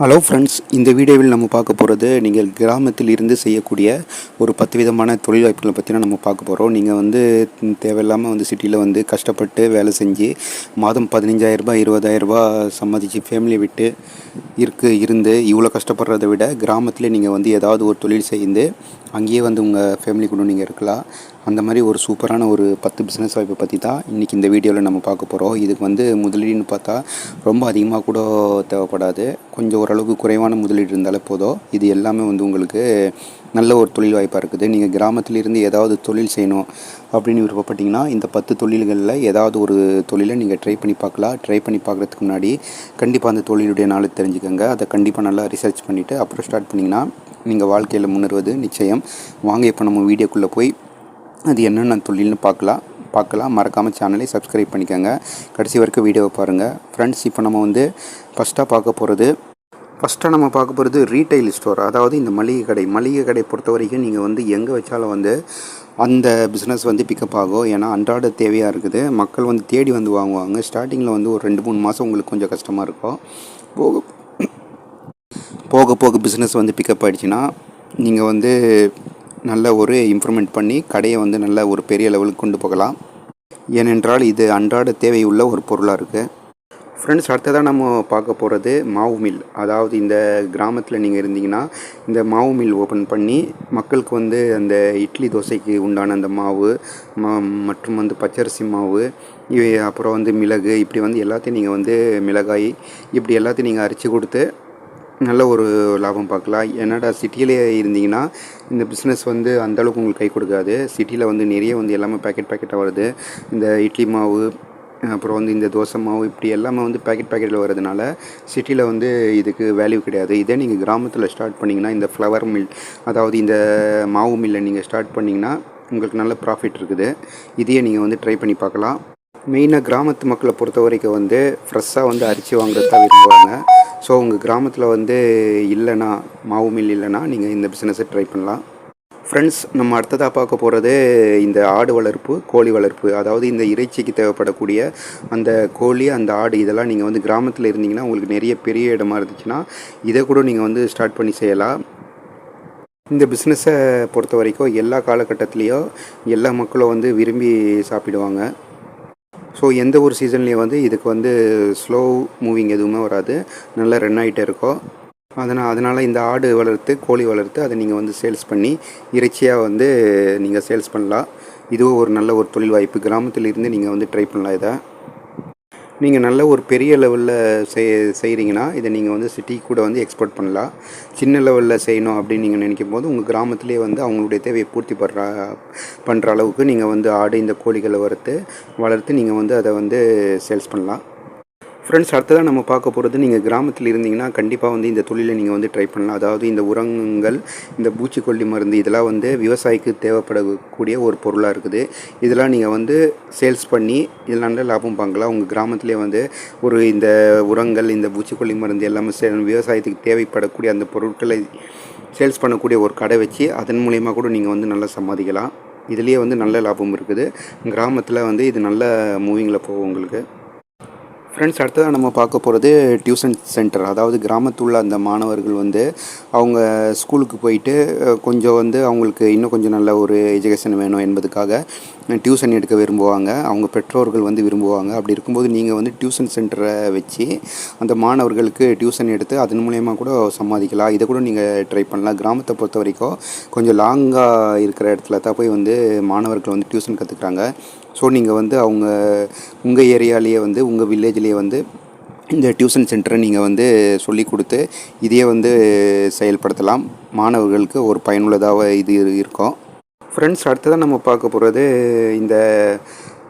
Hello friends இந்த வீடியோவில் நம்ம பார்க்க போகிறது நீங்கள் கிராமத்தில் இருந்து செய்யக்கூடிய ஒரு பத்து விதமான தொழில் வாய்ப்புகளை பற்றினா நம்ம பார்க்க போகிறோம் நீங்கள் வந்து தேவையில்லாமல் வந்து சிட்டியில் வந்து கஷ்டப்பட்டு வேலை செஞ்சு மாதம் பதினஞ்சாயிரரூபா இருபதாயிரரூபா சம்மதிச்சு ஃபேமிலியை விட்டு இருக்கு இருந்து இவ்வளோ கஷ்டப்படுறத விட கிராமத்தில் நீங்கள் வந்து ஏதாவது ஒரு தொழில் செய்து அங்கேயே வந்து உங்கள் ஃபேமிலி கூட நீங்கள் இருக்கலாம். அந்த மாதிரி ஒரு சூப்பரான ஒரு பத்து பிஸ்னஸ் வாய்ப்பை பற்றி தான் இன்றைக்கி இந்த வீடியோவில் நம்ம பார்க்க போகிறோம் இதுக்கு வந்து முதலீடுன்னு பார்த்தா ரொம்ப அதிகமாக கூட தேவைப்படாது. கொஞ்சம் ஓரளவுக்கு குறைவான முதலீடு இருந்தாலே போதும். இது எல்லாமே வந்து உங்களுக்கு நல்ல ஒரு தொழில் வாய்ப்பாக இருக்குது. நீங்கள் கிராமத்திலிருந்து ஏதாவது தொழில் செய்யணும் அப்படின்னு விருப்பப்பட்டீங்கன்னா இந்த பத்து தொழில்களில் ஏதாவது ஒரு தொழிலை நீங்கள் ட்ரை பண்ணி பார்க்கலாம். ட்ரை பண்ணி பார்க்குறதுக்கு முன்னாடி கண்டிப்பாக அந்த தொழிலுடைய நாளை தெரிஞ்சுக்கோங்க. அதை கண்டிப்பாக நல்லா ரிசர்ச் பண்ணிவிட்டு அப்புறம் ஸ்டார்ட் பண்ணிங்கன்னா நீங்கள் வாழ்க்கையில் முன்னேறுவது நிச்சயம். வாங்க இப்போ நம்ம வீடியோக்குள்ளே போய் அது என்னென்ன தொழில்னு பார்க்கலாம் பார்க்கலாம். மறக்காமல் சேனலை சப்ஸ்கிரைப் பண்ணிக்கோங்க. கடைசி வரைக்கும் வீடியோவை பாருங்கள் ஃப்ரெண்ட்ஸ் இப்போ நம்ம வந்து ஃபஸ்ட்டாக பார்க்க போகிறது ஃபஸ்ட்டாக நம்ம பார்க்க போகிறது ரீட்டைல் ஸ்டோர் அதாவது இந்த மளிகை கடை. மளிகை கடை பொறுத்த வரைக்கும் நீங்கள் வந்து எங்கே வச்சாலும் வந்து அந்த பிஸ்னஸ் வந்து பிக்கப் ஆகும். ஏன்னா அன்றாட தேவையாக இருக்குது. மக்கள் வந்து தேடி வந்து வாங்குவாங்க. ஸ்டார்டிங்கில் வந்து ஒரு ரெண்டு மூணு மாதம் உங்களுக்கு கொஞ்சம் கஷ்டமாக இருக்கும். போக போக போக பிஸ்னஸ் வந்து பிக்கப் ஆகிடுச்சின்னா நீங்கள் வந்து நல்ல ஒரு இம்ப்ரூவ்மெண்ட் பண்ணி கடையை வந்து நல்ல ஒரு பெரிய லெவலுக்கு கொண்டு போகலாம். ஏனென்றால் இது அன்றாட தேவையுள்ள ஒரு பொருளாக இருக்குது ஃப்ரெண்ட்ஸ் அடுத்ததாக நம்ம பார்க்க போகிறது மாவு மில் அதாவது இந்த கிராமத்தில் நீங்கள் இருந்தீங்கன்னா இந்த மாவு மில் ஓப்பன் பண்ணி மக்களுக்கு வந்து அந்த இட்லி தோசைக்கு உண்டான அந்த மாவு மா மற்றும் வந்து பச்சரிசி மாவு இவை அப்புறம் வந்து மிளகு இப்படி வந்து எல்லாத்தையும் நீங்கள் வந்து மிளகாய் இப்படி எல்லாத்தையும் நீங்கள் அரைச்சி கொடுத்து நல்ல ஒரு லாபம் பார்க்கலாம். என்னடா சிட்டியிலே இருந்தீங்கன்னா இந்த பிஸ்னஸ் வந்து அந்தளவுக்கு உங்களுக்கு கை கொடுக்காது. சிட்டியில் வந்து நிறைய வந்து எல்லாமே பேக்கெட் பேக்கெட்டாக வருது. இந்த இட்லி மாவு அப்புறம் வந்து இந்த தோசை மாவு இப்படி எல்லாமே வந்து பேக்கெட் பேக்கெட்டில் வரதுனால சிட்டியில் வந்து இதுக்கு வேல்யூ கிடையாது. இதே நீங்கள் கிராமத்தில் ஸ்டார்ட் பண்ணிங்கன்னா இந்த ஃப்ளவர் மில் அதாவது இந்த மாவு மில்லை நீங்கள் ஸ்டார்ட் பண்ணிங்கன்னா உங்களுக்கு நல்ல ப்ராஃபிட் இருக்குது. இதையே நீங்கள் வந்து ட்ரை பண்ணி பார்க்கலாம். மெயினாக கிராமத்து மக்களை பொறுத்த வரைக்கும் வந்து ஃப்ரெஷ்ஷாக வந்து அரிசி வாங்குறது தான் விரும்புவாங்க. ஸோ உங்கள் கிராமத்தில் வந்து இல்லைன்னா மாவு மில் இல்லைன்னா நீங்கள் இந்த பிஸ்னஸை ட்ரை பண்ணலாம். ஃப்ரெண்ட்ஸ் நம்ம அடுத்ததாக பார்க்க போகிறது இந்த ஆடு வளர்ப்பு கோழி வளர்ப்பு. அதாவது இந்த இறைச்சிக்கு தேவைப்படக்கூடிய அந்த கோழி அந்த ஆடு இதெல்லாம் நீங்கள் வந்து கிராமத்தில் இருந்தீங்கன்னா உங்களுக்கு நிறைய பெரிய இடமா இருந்துச்சுன்னா இதை கூட நீங்கள் வந்து ஸ்டார்ட் பண்ணி செய்யலாம். இந்த பிஸ்னஸை பொறுத்த வரைக்கும் எல்லா காலகட்டத்துலேயும் எல்லா மக்களும் வந்து விரும்பி சாப்பிடுவாங்க. ஸோ எந்த ஒரு சீசன்லேயும் வந்து இதுக்கு வந்து ஸ்லோ மூவிங் எதுவுமே வராது. நல்லா ரன் ஆகிட்டே இருக்கும். அதனால் அதனால் இந்த ஆடு வளர்த்து கோழி வளர்த்து அதை நீங்கள் வந்து சேல்ஸ் பண்ணி இறைச்சியாக வந்து நீங்கள் சேல்ஸ் பண்ணலாம். இதுவும் ஒரு நல்ல ஒரு தொழில் வாய்ப்பு. கிராமத்தில் இருந்து நீங்கள் வந்து ட்ரை பண்ணலாம் இதை. நீங்கள் நல்ல ஒரு பெரிய லெவலில் செய் செய்கிறீங்கன்னா இதை நீங்கள் வந்து சிட்டி கூட வந்து எக்ஸ்போர்ட் பண்ணலாம். சின்ன லெவலில் செய்யணும் அப்படின்னு நீங்கள் நினைக்கும் போது உங்கள் கிராமத்திலே வந்து அவங்களுடைய தேவையை பூர்த்தி பண்ணுற பண்ணுற அளவுக்கு நீங்கள் வந்து ஆடு இந்த கோழிகளை வறுத்து வளர்த்து நீங்கள் வந்து அதை வந்து சேல்ஸ் பண்ணலாம். ஃப்ரெண்ட்ஸ் அடுத்ததாக நம்ம பார்க்க போகிறது நீங்கள் கிராமத்தில் இருந்தீங்கன்னா கண்டிப்பாக வந்து இந்த தொழிலை நீங்கள் வந்து ட்ரை பண்ணலாம். அதாவது இந்த உரங்கள் இந்த பூச்சிக்கொல்லி மருந்து இதெல்லாம் வந்து விவசாயிக்கு தேவைப்படக்கூடிய ஒரு பொருளாக இருக்குது. இதெல்லாம் நீங்கள் வந்து சேல்ஸ் பண்ணி இதில் நல்ல லாபம் பார்க்கலாம் உங்கள் கிராமத்திலே வந்து ஒரு இந்த உரங்கள் இந்த பூச்சிக்கொல்லி மருந்து எல்லாமே சே விவசாயத்துக்கு தேவைப்படக்கூடிய அந்த பொருட்களை சேல்ஸ் பண்ணக்கூடிய ஒரு கடை வச்சு அதன் மூலயமா கூட நீங்கள் வந்து நல்லா சம்பாதிக்கலாம். இதுலேயே வந்து நல்ல லாபம் இருக்குது. கிராமத்தில் வந்து இது நல்ல மூவிங்கில் போகும் உங்களுக்கு. ஃப்ரெண்ட்ஸ் அடுத்ததாக நம்ம பார்க்க போகிறது டியூஷன் சென்டர் அதாவது கிராமத்துள்ள அந்த மாணவர்கள் வந்து அவங்க ஸ்கூலுக்கு போயிட்டு கொஞ்சம் வந்து அவங்களுக்கு இன்னும் கொஞ்சம் நல்ல ஒரு எஜுகேஷன் வேணும் என்பதுக்காக டியூஷன் எடுக்க விரும்புவாங்க. அவங்க பெற்றோர்கள் வந்து விரும்புவாங்க. அப்படி இருக்கும்போது நீங்கள் வந்து டியூஷன் சென்டரை வச்சு அந்த மாணவர்களுக்கு டியூஷன் எடுத்து அதன் மூலயமா கூட சம்பாதிக்கலாம். இதை கூட நீங்கள் ட்ரை பண்ணலாம். கிராமத்தை பொறுத்த வரைக்கும் கொஞ்சம் லாங்காக இருக்கிற இடத்துல தான் போய் வந்து மாணவர்கள் வந்து டியூஷன் கற்றுக்குறாங்க ஸோ நீங்கள் வந்து அவங்க உங்கள் ஏரியாலேயே வந்து உங்கள் வில்லேஜ்லேயே வந்து இந்த டியூஷன் சென்டரை நீங்கள் வந்து சொல்லி கொடுத்து இதையே வந்து செயல்படுத்தலாம். மாணவர்களுக்கு ஒரு பயனுள்ளதாக இது இருக்கும். ஃப்ரெண்ட்ஸ் அடுத்ததாக நம்ம பார்க்க போகிறது இந்த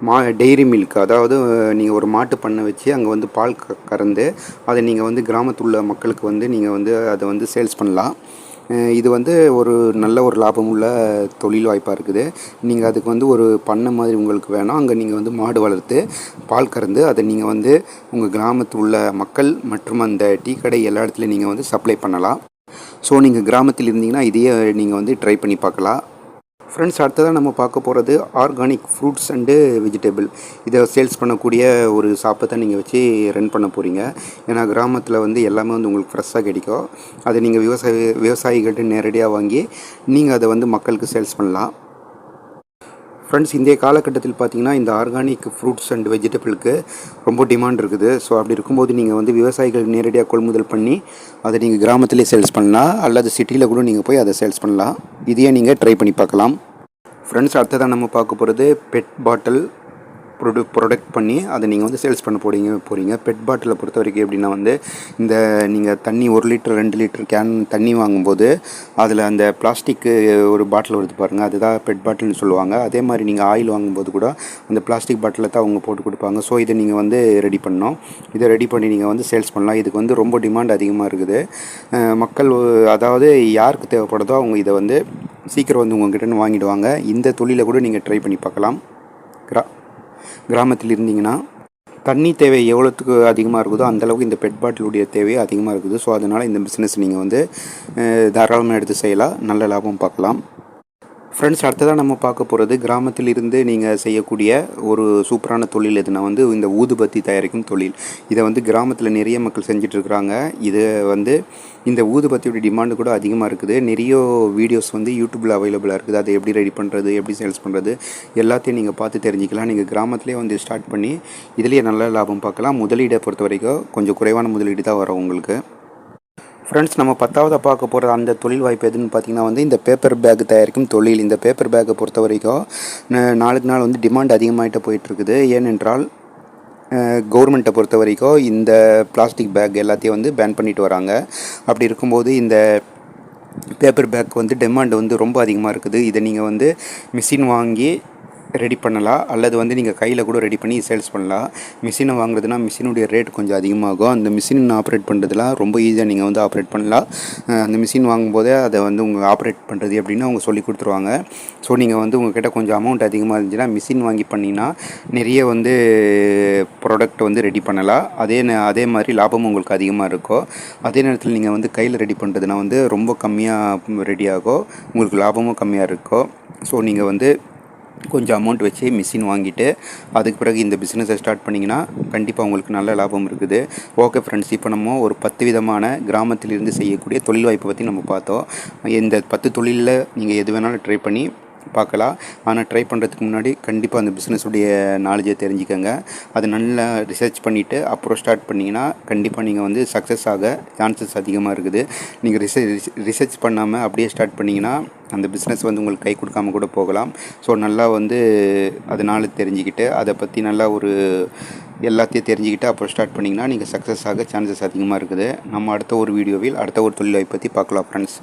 மா டெய்ரி மில்க் அதாவது நீங்கள் ஒரு மாட்டு பண்ணை வச்சு அங்கே வந்து பால் க கறந்து அதை நீங்கள் வந்து கிராமத்துள்ள மக்களுக்கு வந்து நீங்கள் வந்து அதை வந்து சேல்ஸ் பண்ணலாம். இது வந்து ஒரு நல்ல ஒரு லாபமுள்ள தொழில் வாய்ப்பாக இருக்குது. நீங்கள் அதுக்கு வந்து ஒரு பண்ணை மாதிரி உங்களுக்கு வேணும். அங்கே நீங்கள் வந்து மாடு வளர்த்து பால் கறந்து அதை நீங்கள் வந்து உங்கள் கிராமத்தில் உள்ள மக்கள் மற்றும் அந்த டீ கடை எல்லா இடத்துலையும் நீங்கள் வந்து சப்ளை பண்ணலாம். ஸோ நீங்கள் கிராமத்தில் இருந்தீங்கன்னா இதையே நீங்கள் வந்து ட்ரை பண்ணி பார்க்கலாம். ஃப்ரெண்ட்ஸ் அடுத்ததாக நம்ம பார்க்க போகிறது ஆர்கானிக் ஃப்ரூட்ஸ் அண்டு வெஜிடபிள் இதை சேல்ஸ் பண்ணக்கூடிய ஒரு ஷாப்பை தான் நீங்கள் வச்சு ரன் பண்ண போகிறீங்க ஏன்னா கிராமத்தில் வந்து எல்லாமே வந்து உங்களுக்கு ஃப்ரெஷ்ஷாக கிடைக்கும். அதை நீங்கள் விவசாயி விவசாயிகள்கிட்ட நேரடியாக வாங்கி நீங்கள் அதை வந்து மக்களுக்கு சேல்ஸ் பண்ணலாம். ஃப்ரெண்ட்ஸ் இந்திய காலகட்டத்தில் பார்த்தீங்கன்னா இந்த ஆர்கானிக் ஃப்ரூட்ஸ் அண்ட் வெஜிடபிளுக்கு ரொம்ப டிமாண்ட் இருக்குது. ஸோ அப்படி இருக்கும்போது நீங்கள் வந்து விவசாயிகள் நேரடியாக கொள்முதல் பண்ணி அதை நீங்கள் கிராமத்திலே சேல்ஸ் பண்ணலாம். அல்லது சிட்டியில் கூட நீங்கள் போய் அதை சேல்ஸ் பண்ணலாம். இதையே நீங்கள் ட்ரை பண்ணி பார்க்கலாம். ஃப்ரெண்ட்ஸ் அடுத்ததாக நம்ம பார்க்க போகிறது பெட் பாட்டில் ப்ரொடு ப்ரொடக்ட் பண்ணி அதை நீங்கள் வந்து சேல்ஸ் பண்ண போறீங்க போகிறீங்க பெட் பாட்டிலை பொறுத்த வரைக்கும் எப்படின்னா வந்து இந்த நீங்கள் தண்ணி ஒரு லிட்டர் ரெண்டு லிட்டர் கேன் தண்ணி வாங்கும்போது அதில் அந்த பிளாஸ்டிக்கு ஒரு பாட்டில் வருது பாருங்கள் அதுதான் பெட் பாட்டில்னு சொல்லுவாங்க. அதே மாதிரி நீங்கள் ஆயில் வாங்கும்போது கூட அந்த பிளாஸ்டிக் பாட்டிலை தான் அவங்க போட்டு கொடுப்பாங்க. ஸோ இதை நீங்கள் வந்து ரெடி பண்ணோம் இதை ரெடி பண்ணி நீங்கள் வந்து சேல்ஸ் பண்ணலாம். இதுக்கு வந்து ரொம்ப டிமாண்ட் அதிகமாக இருக்குது. மக்கள் அதாவது யாருக்கு தேவைப்படுதோ அவங்க இதை வந்து சீக்கிரம் வந்து உங்ககிட்ட வாங்கிடுவாங்க. இந்த தொழிலை கூட நீங்கள் ட்ரை பண்ணி பார்க்கலாம். கிரா கிராமத்தில் இருந்தீங்கன்னா தண்ணி தேவை எவ்வளோத்துக்கு அதிகமாக இருக்குதோ அந்தளவுக்கு இந்த பெட் பாட்டிலுடைய தேவை அதிகமாக இருக்குது. ஸோ அதனால் இந்த பிஸ்னஸ் நீங்கள் வந்து தாராளமாக எடுத்து செய்யலாம். நல்ல லாபம் பார்க்கலாம். ஃப்ரெண்ட்ஸ் அடுத்ததாக நம்ம பார்க்க போகிறது கிராமத்தில் இருந்து நீங்கள் செய்யக்கூடிய ஒரு சூப்பரான தொழில் எதுனா வந்து இந்த ஊதுபத்தி தயாரிக்கும் தொழில். இதை வந்து கிராமத்தில் நிறைய மக்கள் செஞ்சுட்டு இருக்கிறாங்க இது வந்து இந்த ஊதுபத்தியோட டிமாண்டு கூட அதிகமாக இருக்குது. நிறைய வீடியோஸ் வந்து யூடியூப்பில் அவைலபிளாக இருக்குது. அதை எப்படி ரெடி பண்ணுறது எப்படி சேல்ஸ் பண்ணுறது எல்லாத்தையும் நீங்கள் பார்த்து தெரிஞ்சுக்கலாம். நீங்கள் கிராமத்துலேயே வந்து ஸ்டார்ட் பண்ணி இதுலேயே நல்ல லாபம் பார்க்கலாம். முதலீடை பொறுத்த வரைக்கும் கொஞ்சம் குறைவான முதலீடு தான் வரும் உங்களுக்கு. ஃப்ரெண்ட்ஸ் நம்ம பத்தாவதாக பார்க்க போகிற அந்த தொழில் வாய்ப்பு எதுன்னு பார்த்தீங்கன்னா வந்து இந்த பேப்பர் பேக் தயாரிக்கும் தொழில். இந்த பேப்பர் பேக்கை பொறுத்த வரைக்கும் நாளுக்கு நாள் வந்து டிமாண்ட் அதிகமாகிட்டு போயிட்டுருக்குது. ஏனென்றால் கவர்மெண்ட்டை பொறுத்த வரைக்கும் இந்த பிளாஸ்டிக் பேக் எல்லாத்தையும் வந்து பேன் பண்ணிட்டு வராங்க. அப்படி இருக்கும்போது இந்த பேப்பர் பேக் வந்து டிமாண்ட் வந்து ரொம்ப அதிகமாக இருக்குது. இதை நீங்கள் வந்து மிஷின் வாங்கி ரெடி பண்ணலாம். அல்லது வந்து நீங்கள் கையில் கூட ரெடி பண்ணி சேல்ஸ் பண்ணலாம். மிஷினை வாங்குறதுனா மிஷினுடைய ரேட் கொஞ்சம் அதிகமாகும். அந்த மிஷின் ஆப்ரேட் பண்ணுறதுலாம் ரொம்ப ஈஸியாக நீங்கள் வந்து ஆப்ரேட் பண்ணலாம். அந்த மிஷின் வாங்கும்போதே அதை வந்து உங்கள் ஆப்ரேட் பண்ணுறது எப்படின்னு அவங்க சொல்லி கொடுத்துருவாங்க. ஸோ நீங்கள் வந்து உங்கள்கிட்ட கொஞ்சம் அமௌண்ட் அதிகமாக இருந்துச்சுன்னா மிஷின் வாங்கி பண்ணிங்கன்னா நிறைய வந்து ப்ராடக்ட் வந்து ரெடி பண்ணலாம். அதே நே- அதே மாதிரி லாபமும் உங்களுக்கு அதிகமாக இருக்கும். அதே நேரத்தில் நீங்கள் வந்து கையில் ரெடி பண்ணுறதுனா வந்து ரொம்ப கம்மியாக ரெடி ஆகும். உங்களுக்கு லாபமும் கம்மியாக இருக்கும். ஸோ நீங்கள் வந்து கொஞ்சம் அமௌண்ட் வச்சு மிஷின் வாங்கிட்டு அதுக்கு பிறகு இந்த பிஸ்னஸை ஸ்டார்ட் பண்ணிங்கன்னா கண்டிப்பாக உங்களுக்கு நல்ல லாபம் இருக்குது. ஓகே ஃப்ரெண்ட்ஸ் இப்போ நம்ம ஒரு பத்து விதமான கிராமத்திலிருந்து செய்யக்கூடிய தொழில் வாய்ப்பை பற்றி நம்ம பார்த்தோம். இந்த பத்து தொழிலில் நீங்கள் எது வேணாலும் ட்ரை பண்ணி பார்க்கலாம். ஆனால் ட்ரை பண்ணுறதுக்கு முன்னாடி கண்டிப்பாக அந்த பிஸ்னஸுடைய நாலேஜை தெரிஞ்சுக்கோங்க. அது நல்லா ரிசர்ச் பண்ணிவிட்டு அப்புறம் ஸ்டார்ட் பண்ணிங்கன்னா கண்டிப்பாக நீங்கள் வந்து சக்ஸஸ் ஆக சான்சஸ் அதிகமாக இருக்குது. நீங்கள் ரிசர்ச் ரிசர்ச் பண்ணாமல் அப்படியே ஸ்டார்ட் பண்ணிங்கன்னா அந்த பிஸ்னஸ் வந்து உங்களுக்கு கை கொடுக்காம கூட போகலாம். ஸோ நல்லா வந்து அதனால் தெரிஞ்சுக்கிட்டு அதை பற்றி நல்லா ஒரு எல்லாத்தையும் தெரிஞ்சுக்கிட்டு அப்புறம் ஸ்டார்ட் பண்ணிங்கன்னா நீங்கள் சக்ஸஸ் ஆக சான்சஸ் அதிகமாக இருக்குது. நம்ம அடுத்த ஒரு வீடியோவில் அடுத்த ஒரு தொழில் பற்றி பார்க்கலாம் ஃப்ரெண்ட்ஸ்